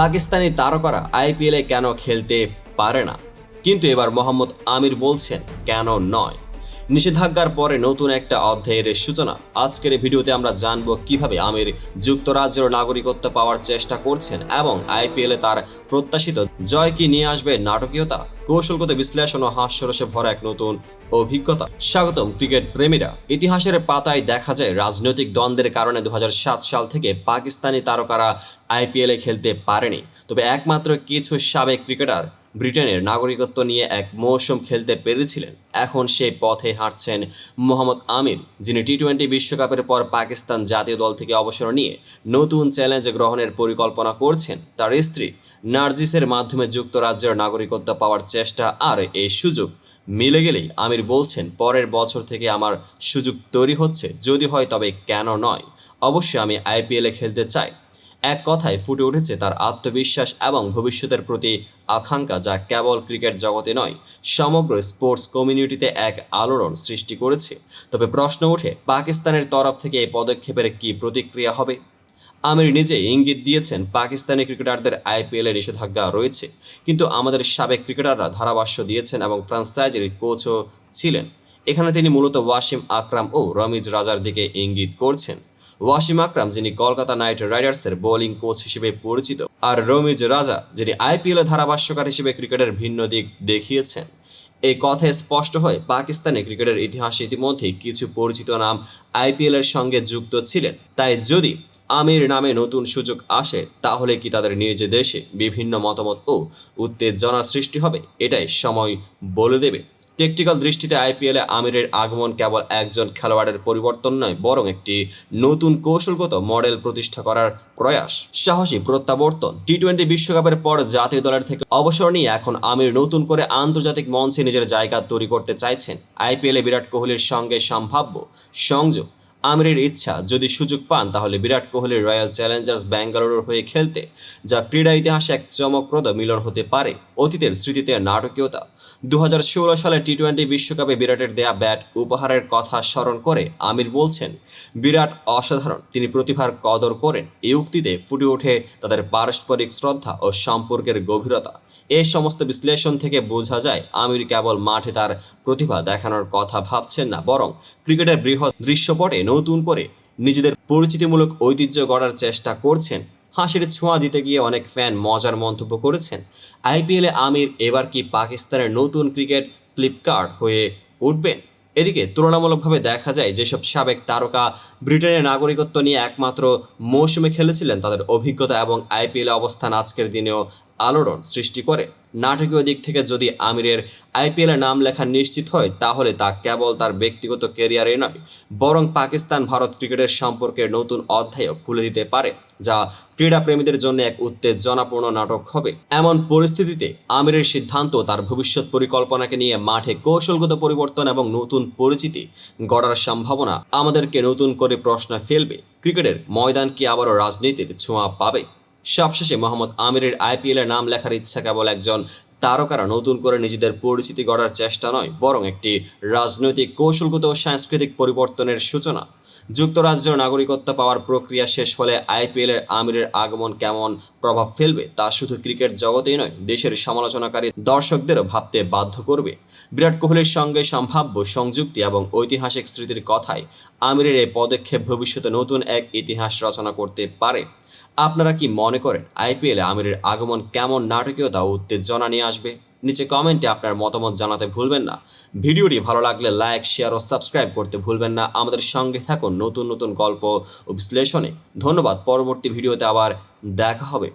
পাকিস্তানি তারকারা আইপিএলে কেন খেলতে পারে না? কিন্তু এবার মোহাম্মদ আমির বলছেন, কেন নয়? নিষেধাজ্ঞার পরে নতুন একটা অধ্যায়ের সূচনা। আজকের ভিডিওতে আমরা জানব কীভাবে আমির যুক্তরাজ্যের নাগরিকত্ব পাওয়ার চেষ্টা করছেন এবং আইপিএলে তার প্রত্যাশিত জয় কি নিয়ে আসবে নাটকীয়তা। কৌশলগত বিশ্লেষণ ও হাস্যরসে ভরা এক নতুন অভিজ্ঞতা। স্বাগতম ক্রিকেট প্রেমীরা। ইতিহাসের পাতায় দেখা যায়, রাজনৈতিক দ্বন্দ্বের কারণে দু সাল থেকে পাকিস্তানি তারকারা আইপিএলে খেলতে পারেনি। তবে একমাত্র কিছু সাবেক ক্রিকেটার ব্রিটেনের নাগরিকত্ব নিয়ে এক মৌসুম খেলতে পেরেছিলেন। এখন সেই পথে হাঁটছেন মোহাম্মদ আমির, যিনি টি টোয়েন্টি বিশ্বকাপের পর পাকিস্তান জাতীয় দল থেকে অবসর নিয়ে নতুন চ্যালেঞ্জ গ্রহণের পরিকল্পনা করছেন। তার স্ত্রী নার্জিসের মাধ্যমে যুক্তরাজ্যের নাগরিকত্ব পাওয়ার চেষ্টা আর এই সুযোগ। মিলে গেলেই আমির বলছেন, পরের বছর থেকে আমার সুযোগ তৈরি হচ্ছে, যদি হয় তবে কেন নয়। অবশ্যই আমি আইপিএলে খেলতে চাই। এক কথায় ফুটে উঠেছে তার আত্মবিশ্বাস এবং ভবিষ্যতের প্রতি আকাঙ্ক্ষা যা কেবল ক্রিকেট জগতে নয়, সমগ্র স্পোর্টস কমিউনিটিতে এক আলোড়ন সৃষ্টি করেছে। তবে প্রশ্ন ওঠে, পাকিস্তানের তরফ থেকে এই পদক্ষেপের কি প্রতিক্রিয়া হবে? আমির নিজে ইঙ্গিত দিয়েছেন, পাকিস্তানি ক্রিকেটারদের আইপিএলে নিষেধাজ্ঞা রয়েছে। কিন্তু আমাদের সাবেক ক্রিকেটাররা ধারাভাষ্য দিয়েছেন এবং ফ্রান্সাইজের কোচও ছিলেন। এখানে তিনি মূলত ওয়াসিম আকরাম ও রমিজ রাজার দিকে ইঙ্গিত করছেন। ওয়াসিম আকরাম, যিনি কলকাতা নাইট রাইডার্সের বোলিং কোচ হিসেবে পরিচিত, আর রমিজ রাজা, যিনি আইপিএল ধারাভাষ্যকার হিসেবে ক্রিকেটের ভিন্ন দিক দেখিয়েছেন। এই কথায় স্পষ্ট হয়, পাকিস্তানি ক্রিকেটের ইতিহাসে ইতিমধ্যেই কিছু পরিচিত নাম আইপিএল এর সঙ্গে যুক্ত ছিলেন। তাই যদি আমির নামে নতুন সুযোগ আসে, তাহলে কি তাদের নিজ দেশে বিভিন্ন মতামত ও উত্তেজনার সৃষ্টি হবে? এটাই সময় বলে দেবে। টেকটিক্যাল দৃষ্টিতে আইপিএলে আমিরের আগমন কেবল একজন খেলোয়াড়ের পরিবর্তন নয়, বরং একটি নতুন কৌশলগত মডেল প্রতিষ্ঠা করার প্রয়াস। সাহসী প্রত্যাবর্তন। টি টোয়েন্টি বিশ্বকাপের পর জাতীয় দলের থেকে অবসর নিয়ে এখন আমির নতুন করে আন্তর্জাতিক মঞ্চে নিজের জায়গা তৈরি করতে চাইছেন। আইপিএলে বিরাট কোহলির সঙ্গে সম্ভাব্য সংযোগ। আমিরের ইচ্ছা। যদি সুযোগ পান, তাহলে বিরাট কোহলি রয়্যাল চ্যালেঞ্জার্স ব্যাঙ্গালোরের হয়ে খেলতে, যা ক্রীড়া ইতিহাসে এক চমকপ্রদ মিলন হতে পারে। অতীতের স্মৃতিতে নাটকীয়তা। দুহাজার ষোলো সালে টি টোয়েন্টি বিশ্বকাপে বিরাটের দেয়া ব্যাট উপহারের কথা স্মরণ করে আমির বলছেন, বিরাট অসাধারণ। তিনি প্রতিভার কদর করেন। এই উক্তিতে ফুটে ওঠে তাদের পারস্পরিক শ্রদ্ধা ও সম্পর্কের গভীরতা। এই সমস্ত বিশ্লেষণ থেকে বোঝা যায়, আমির কেবল মাঠে তার প্রতিভা দেখানোর কথা ভাবছেন না, বরং ক্রিকেটের বৃহৎ দৃশ্যপটে নতুন করে নিজেদের পরিচিতিমূলক ঐতিহ্য গড়ার চেষ্টা করছেন। হাসির ছোঁয়া দিতে গিয়ে অনেক ফ্যান মজার মন্তব্য করেছেন। আইপিএলে আমির এবার কি পাকিস্তানের নতুন ক্রিকেট ফ্লিপকার্ট হয়ে উঠবেন? এদিকে তুলনামূলকভাবে দেখা যায় যেসব সাবেক তারকা ব্রিটেনের নাগরিকত্ব নিয়ে একমাত্র মৌসুমে খেলেছিলেন তাদের অভিজ্ঞতা এবং আইপিএলে অবস্থান আজকের দিনেও আলোড়ন সৃষ্টি করে। নাটকীয় দিক থেকে যদি আমিরের আইপিএলে নাম লেখা নিশ্চিত হয়, তাহলে তা কেবল তার ব্যক্তিগত ক্যারিয়ারে নয়, বরং পাকিস্তান ভারত ক্রিকেটের সম্পর্কে নতুন অধ্যায়ও খুলে দিতে পারে, যা ক্রীড়াপ্রেমীদের জন্য এক উত্তেজনাপূর্ণ নাটক হবে। এমন পরিস্থিতিতে আমিরের সিদ্ধান্ত তার ভবিষ্যৎ পরিকল্পনাকে নিয়ে মাঠে কৌশলগত পরিবর্তন এবং নতুন পরিচিতি গড়ার সম্ভাবনা আমাদেরকে নতুন করে প্রশ্ন ফেলবে। ক্রিকেটের ময়দান কি আবারও রাজনীতির ছোঁয়া পাবে? সবশেষে মোহাম্মদ আমিরের আইপিএল নাম লেখার ইচ্ছা কেবল একজন। তারকারা নতুন করে নিজেদের পরিচিতি গড়ার চেষ্টা নয়, বরং একটি রাজনৈতিক কৌশলগত ও সাংস্কৃতিক পরিবর্তনের সূচনা। যুক্তরাজ্যের নাগরিকত্ব পাওয়ার প্রক্রিয়া শেষ হলে আইপিএল এর আমিরের আগমন কেমন প্রভাব ফেলবে তা শুধু ক্রিকেট জগতেই নয়, দেশের সমালোচনাকারী দর্শকদেরও ভাবতে বাধ্য করবে। বিরাট কোহলির সঙ্গে সম্ভাব্য সংযুক্তি এবং ঐতিহাসিক স্মৃতির কথায় আমিরের এই পদক্ষেপ ভবিষ্যতে নতুন এক ইতিহাস রচনা করতে পারে। আপনারা কি মনে করেন আইপিএলে আমিরের আগমন কেমন নাটকীয়তা ও উত্তেজনা নিয়ে আসবে? নিচে কমেন্টে আপনার মতামত জানাতে ভুলবেন না। ভিডিওটি ভালো লাগলে লাইক, শেয়ার ও সাবস্ক্রাইব করতে ভুলবেন না। আমাদের সঙ্গে থাকুন নতুন নতুন গল্প ও বিশ্লেষণে। ধন্যবাদ, পরবর্তী ভিডিওতে আবার দেখা হবে।